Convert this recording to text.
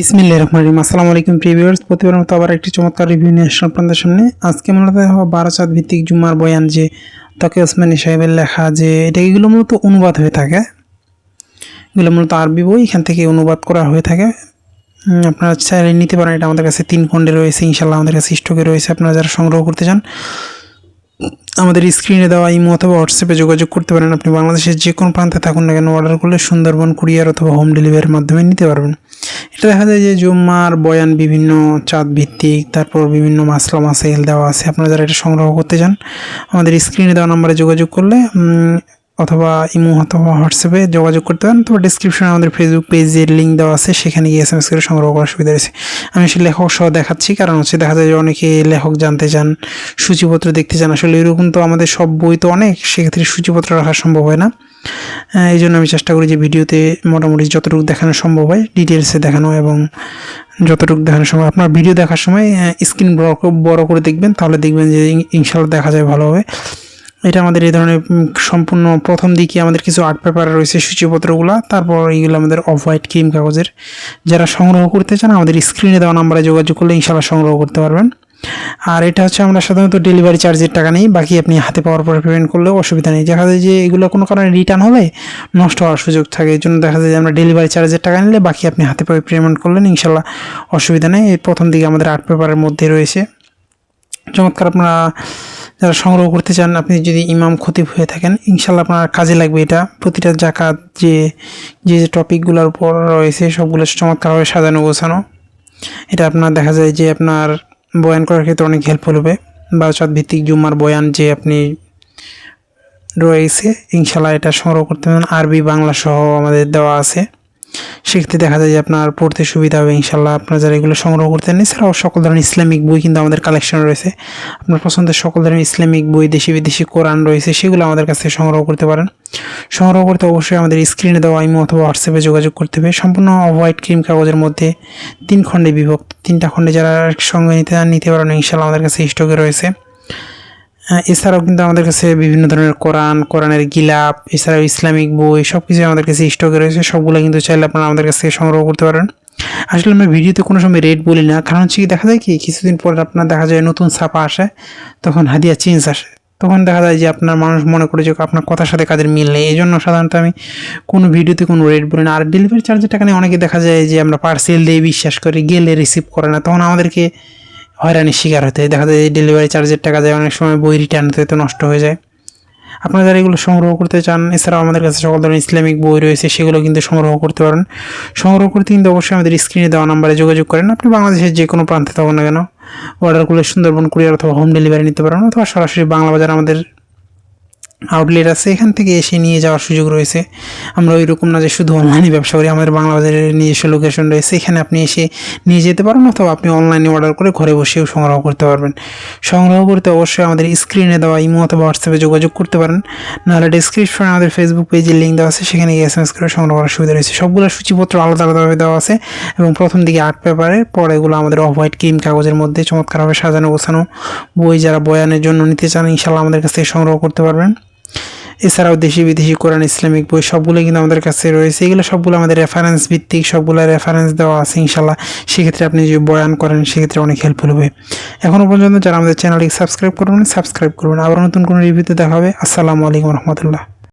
বিসমিল্লাহ রহমান রহিম। আসসালামু আলাইকুম প্রিভিউয়ার্স প্রতিবার মতো আবার একটি চমৎকার রিভিউ নিয়ে আসলাম আপনাদের সামনে। আজকে মূলত হওয়া বারাসাত ভিত্তিক জুম্মার বয়ান যে তকে ওসমানী সাহেবের লেখা যে, এটা এগুলো মূলত অনুবাদ হয়ে থাকে? এগুলো মূলত আরবি বই, এখান থেকে অনুবাদ করা হয়ে থাকে। আপনারা চাইলে নিতে পারেন, এটা আমাদের কাছে তিন খণ্ডে রয়েছে। ইনশাল্লাহ আমাদের কাছে স্টকে রয়েছে, আপনারা যারা সংগ্রহ করতে চান, আমাদের স্ক্রিনে দেওয়া ইমো অথবা হোয়াটসঅ্যাপে যোগাযোগ করতে পারেন। আপনি বাংলাদেশের যে কোনো প্রান্তে থাকুন না কেন অর্ডার করলে সুন্দরবন, কুরিয়ার অথবা হোম ডেলিভারির মাধ্যমে নিতে পারবেন। এটা দেখা যায় যে জুম্মার বয়ান, বিভিন্ন চাঁদ ভিত্তিক তারপর বিভিন্ন মাসলা মাসাইল দেওয়া আছে, আপনারা যারা এটা সংগ্রহ করতে চান, আমাদের স্ক্রিনে দেওয়া নম্বরে যোগাযোগ করলে অথবা ইমো অথবা হোয়াটসঅ্যাপে যোগাযোগ করতে পারেন অথবা ডিসক্রিপশনে আমাদের ফেসবুক পেজের লিঙ্ক দেওয়া আছে, সেখানে গিয়ে এস এম এস করে সংগ্রহ করার সুবিধা রয়েছে। আমি আসলে লেখক সহ দেখাচ্ছি, কারণ হচ্ছে দেখা যায় যে অনেকে লেখক জানতে চান, সূচিপত্র দেখতে চান। আসলে এরকম তো আমাদের সব বই তো অনেক, সেক্ষেত্রে সূচিপত্র রাখা সম্ভব হয় না। এই জন্য আমি চেষ্টা করি যে ভিডিওতে মোটামুটি যতটুকু দেখানো সম্ভব হয় ডিটেলসে দেখানো এবং যতটুকু দেখানো সম্ভব আপনার ভিডিও দেখার সময় স্ক্রিন বড় বড় করে দেখবেন, তাহলে দেখবেন যে ইনশাল্লাহ দেখা যায় ভালোভাবে এটা আমাদের এই ধরনের সম্পূর্ণ প্রথম দিকে আমাদের কিছু আর্ট পেপার রয়েছে, সূচিপত্রগুলো। তারপর এইগুলো আমাদের অফ হোয়াইট ক্রিম কাগজের। যারা সংগ্রহ করতে চান, আমাদের স্ক্রিনে দেওয়া নাম্বারে যোগাযোগ করলে ইনশাল্লাহ সংগ্রহ করতে পারবেন। আর এটা হচ্ছে আমরা সাধারণত ডেলিভারি চার্জের টাকা নেই, বাকি আপনি হাতে পাওয়ার পরে পেমেন্ট করলেও অসুবিধা নেই। দেখা যায় যে এগুলো কোনো কারণে রিটার্ন হলে নষ্ট হওয়ার সুযোগ থাকে, এই জন্য দেখা যায় যে আমরা ডেলিভারি চার্জের টাকা নিলে বাকি আপনি হাতে পাওয়া পেমেন্ট করলেন ইনশাল্লাহ অসুবিধা নেই। এর প্রথম দিকে আমাদের আর্ট পেপারের মধ্যে রয়েছে। চমৎকার আপনারা যারা সংগ্রহ করতে চান, আপনি যদি ইমাম খতিব হয়ে থাকেন ইনশাল্লাহ আপনার কাজে লাগবে এটা। প্রতিটা জাকাত, যে যে যে টপিকগুলোর উপর রয়েছে, সবগুলো চমৎকারভাবে সাজানো গোছানো। এটা আপনার দেখা যায় যে আপনার বয়ান করার ক্ষেত্রে অনেক হেল্পফুল হবে। বারোচাঁদ ভিত্তিক জুম্মার বয়ান যে আপনি রয়েছে ইনশাল্লাহ এটা সংগ্রহ করতে পারেন। আরবি, বাংলা সহ আমাদের দেওয়া আছে। সেক্ষেত্রে দেখা যায় যে আপনার পড়তে সুবিধা হবে ইনশাল্লাহ আপনার যারা এগুলো সংগ্রহ করতে চান, এছাড়াও সকল ধরনের ইসলামিক বই কিন্তু আমাদের কালেকশন রয়েছে। আপনার পছন্দের সকল ধরনের ইসলামিক বই, দেশি বিদেশি কোরআন রয়েছে, সেগুলো আমাদের কাছে সংগ্রহ করতে পারেন। সংগ্রহ করতে অবশ্যই আমাদের স্ক্রিনে দেওয়া ইমো অথবা হোয়াটসঅ্যাপে যোগাযোগ করতে হবে। সম্পূর্ণ হোয়াইট ক্রিম কাগজের মধ্যে তিন খণ্ডে বিভক্ত, তিনটা খণ্ডে যারা সঙ্গে নিতে নিতে পারেন ইনশাল্লাহ আমাদের কাছে স্টকে রয়েছে। এছাড়াও কিন্তু আমাদের কাছে বিভিন্ন ধরনের কোরআন, কোরআনের গিলাপ, এছাড়াও ইসলামিক বই সব কিছু আমাদের কাছে স্টকে রয়েছে। সবগুলো কিন্তু চাইলে আপনারা আমাদের কাছ থেকে সংগ্রহ করতে পারেন। আসলে আমরা ভিডিওতে কোনো সময় রেট বলি না, কারণ হচ্ছে কি, দেখা যায় কি, কিছুদিন পর আপনার দেখা যায় নতুন ছাপা আসে, তখন হাদিয়া চেঞ্জ আসে। তখন দেখা যায় যে আপনার মানুষ মনে করে যে আপনার কথার সাথে কাজের মিল নেই। এই জন্য সাধারণত আমি কোনো ভিডিওতে কোনো রেট বলি না। আর ডেলিভারি চার্জের টাকা নিয়ে অনেকে দেখা যায় যে আমরা পার্সেল দিয়ে বিশ্বাস করি, গেলে রিসিভ করে না। তখন আমাদেরকে হয়রানির শিকার হতে। দেখা যায় ডেলিভারি চার্জের টাকা দেয়, অনেক সময় বই রিটার্ন হতে তো নষ্ট হয়ে যায়। আপনারা যারা এগুলো সংগ্রহ করতে চান, এছাড়াও আমাদের কাছে সকল ধরনের ইসলামিক বই রয়েছে, সেগুলো কিন্তু সংগ্রহ করতে পারেন। সংগ্রহ করতে কিন্তু অবশ্যই আমাদের স্ক্রিনে দেওয়া নাম্বারে যোগাযোগ করেন। আপনি বাংলাদেশের যে কোনো প্রান্তে থাকুন না কেন অর্ডার করলে সুন্দরবন কুরিয়ার অথবা হোম ডেলিভারি নিতে পারেন, অথবা সরাসরি বাংলা বাজার আমাদের আউটলেট আছে, এখান থেকে এসে নিয়ে যাওয়ার সুযোগ রয়েছে। আমরা ওই রকম না যে শুধু অনলাইনে ব্যবসা করি, আমাদের বাংলা বাজারের নিজস্ব লোকেশন রয়েছে। এখানে আপনি এসে নিয়ে যেতে পারেন অথবা আপনি অনলাইনে অর্ডার করে ঘরে বসেও সংগ্রহ করতে পারবেন। সংগ্রহ করতে অবশ্যই আমাদের স্ক্রিনে দেওয়া ইমো অথবা হোয়াটসঅ্যাপে যোগাযোগ করতে পারেন। নাহলে ডিসক্রিপশনে আমাদের ফেসবুক পেজের লিঙ্ক দেওয়া আছে, সেখানে গিয়ে এস এম এস করে সংগ্রহ করার সুবিধা রয়েছে। সবগুলো সূচিপত্র আলাদা আলাদাভাবে দেওয়া আছে এবং প্রথম দিকে আর্ট পেপারে পরে এগুলো আমাদের অফ হোয়াইট ক্রিম কাগজের মধ্যে চমৎকারভাবে সাজানো গোছানো বই যারা বয়ানের জন্য নিতে চান ইনশাল্লাহ আমাদের কাছ থেকে সংগ্রহ করতে পারবেন। এছাড়াও দেশি বিদেশি কোরআন, ইসলামিক বই সবগুলো কিন্তু আমাদের কাছে রয়েছে। এগুলো সবগুলো আমাদের রেফারেন্স ভিত্তিক, সবগুলো রেফারেন্স দেওয়া আছে ইনশাল্লাহ সেক্ষেত্রে আপনি যদি বয়ান করেন, সেক্ষেত্রে অনেক হেল্পফুল হবে। এখনও পর্যন্ত যারা আমাদের চ্যানেলটি সাবস্ক্রাইব করবেন সাবস্ক্রাইব করবেন আবার নতুন কোনো রিভিউতে দেখা হবে। আসসালামু আলাইকুম রহমতুল্লাহ।